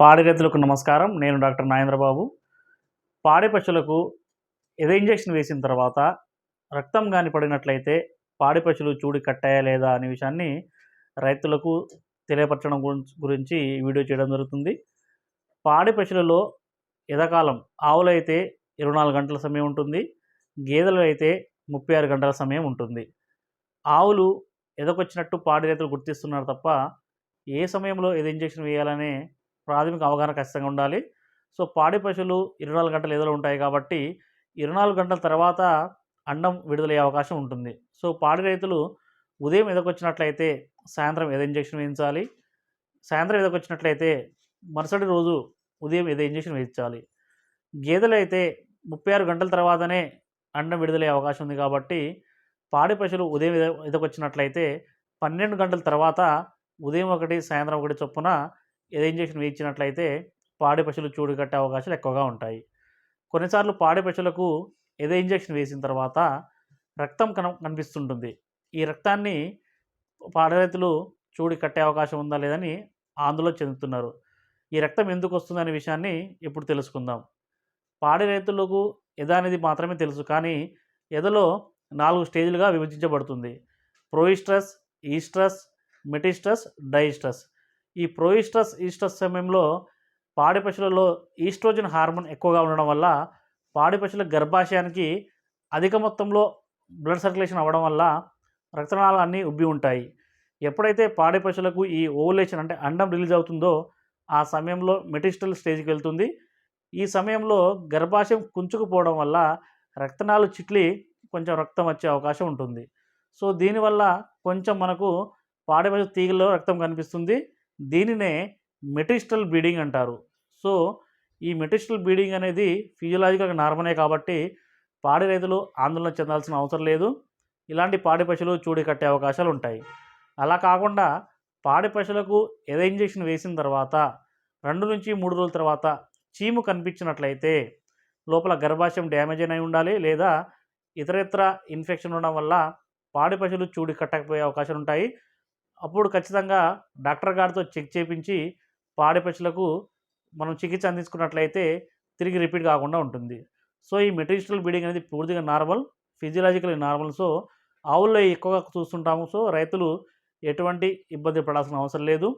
పాడి రైతులకు నమస్కారం. నేను డాక్టర్ నాగేంద్రబాబు. పాడి పశువులకు ఎద ఇంజెక్షన్ వేసిన తర్వాత రక్తం కాని పడినట్లయితే పాడి పశువులు చూడి కట్టాయా లేదా అనే విషయాన్ని రైతులకు తెలియపరచడం గురించి గురించి వీడియో చేయడం జరుగుతుంది. పాడి పశువులలో ఎదకాలం ఆవులు అయితే ఇరవై నాలుగు గంటల సమయం ఉంటుంది. గేదెలు అయితే ముప్పై ఆరు గంటల సమయం ఉంటుంది. ఆవులు ఎదకొచ్చినట్టు పాడి రైతులు గుర్తిస్తున్నారు తప్ప ఏ సమయంలో ఏది ఇంజెక్షన్ వేయాలనే ప్రాథమిక అవగాహన ఖచ్చితంగా ఉండాలి. సో పాడి పశువులు ఇరవై నాలుగు గంటలు ఎదురు ఉంటాయి కాబట్టి ఇరవై నాలుగు గంటల తర్వాత అండం విడుదలయ్యే అవకాశం ఉంటుంది. సో పాడి రైతులు ఉదయం ఎదకొచ్చినట్లయితే సాయంత్రం ఏదో ఇంజెక్షన్ వేయించాలి. సాయంత్రం ఎదకొచ్చినట్లయితే మరుసటి రోజు ఉదయం ఏదో ఇంజెక్షన్ వేయించాలి. గేదెలు అయితే ముప్పై ఆరు గంటల తర్వాతనే అండం విడుదలయ్యే అవకాశం ఉంది కాబట్టి పాడి పశువులు ఉదయం ఎదకొచ్చినట్లయితే పన్నెండు గంటల తర్వాత ఉదయం ఒకటి సాయంత్రం ఒకటి చొప్పున ఎద ఇంజెక్షన్ వేయించినట్లయితే పాడి పశువులు చూడు కట్టే అవకాశాలు ఎక్కువగా ఉంటాయి. కొన్నిసార్లు పాడి పశువులకు ఏదో ఇంజెక్షన్ వేసిన తర్వాత రక్తం కన కనిపిస్తుంటుంది. ఈ రక్తాన్ని పాడి రైతులు చూడి కట్టే అవకాశం ఉందా లేదని ఆందోళన చెందుతున్నారు. ఈ రక్తం ఎందుకు వస్తుందనే విషయాన్ని ఇప్పుడు తెలుసుకుందాం. పాడి రైతులకు ఎద అనేది మాత్రమే తెలుసు కానీ ఎదలో నాలుగు స్టేజ్లుగా విభజించబడుతుంది. Proestrus oestrus metoestrus dioestrus. ఈ ప్రోయిస్ట్రస్ ఈస్ట్రస్ సమయంలో పాడి పశువులలో ఈస్ట్రోజన్ హార్మోన్ ఎక్కువగా ఉండడం వల్ల పాడి పశువుల గర్భాశయానికి అధిక మొత్తంలో బ్లడ్ సర్క్యులేషన్ అవ్వడం వల్ల రక్తనాళాలు అన్నీ ఉబ్బి ఉంటాయి. ఎప్పుడైతే పాడి పశువులకు ఈ ఓవులేషన్ అంటే అండం రిలీజ్ అవుతుందో ఆ సమయంలో మెటిస్టల్ స్టేజ్కి వెళ్తుంది. ఈ సమయంలో గర్భాశయం కుంచుకుపోవడం వల్ల రక్తనాలు చిట్లి కొంచెం రక్తం వచ్చే అవకాశం ఉంటుంది. సో దీనివల్ల కొంచెం మనకు పాడి పశువు తీగల్లో రక్తం కనిపిస్తుంది. దీనినే మెటిస్టల్ బ్లీడింగ్ అంటారు. సో ఈ మెటిస్టల్ బ్లీడింగ్ అనేది ఫిజియలాజికల్గా నార్మలే కాబట్టి పాడి రైతులు ఆందోళన చెందాల్సిన అవసరం లేదు. ఇలాంటి పాడి పశువులు చూడి కట్టే అవకాశాలు ఉంటాయి. అలా కాకుండా పాడి పశువులకు ఎద ఇంజెక్షన్ వేసిన తర్వాత రెండు నుంచి మూడు రోజుల తర్వాత చీము కనిపించినట్లయితే లోపల గర్భాశయం డ్యామేజ్ అయిన ఉండాలి లేదా ఇతరత్ర ఇన్ఫెక్షన్ ఉండడం వల్ల పాడి పశువులు చూడి కట్టకపోయే అవకాశాలు ఉంటాయి. అప్పుడు ఖచ్చితంగా డాక్టర్ గారితో చెక్ చేయించి పాడి పశువులకు మనం చికిత్స అందించుకున్నట్లయితే తిరిగి రిపీట్ కాకుండా ఉంటుంది. సో ఈ మెటీరియల్ బ్లీడింగ్ అనేది పూర్తిగా నార్మల్ ఫిజియలాజికల్ నార్మల్. సో ఆవుల్లో ఎక్కువగా చూస్తుంటాము. సో రైతులు ఎటువంటి ఇబ్బంది పడాల్సిన అవసరం లేదు.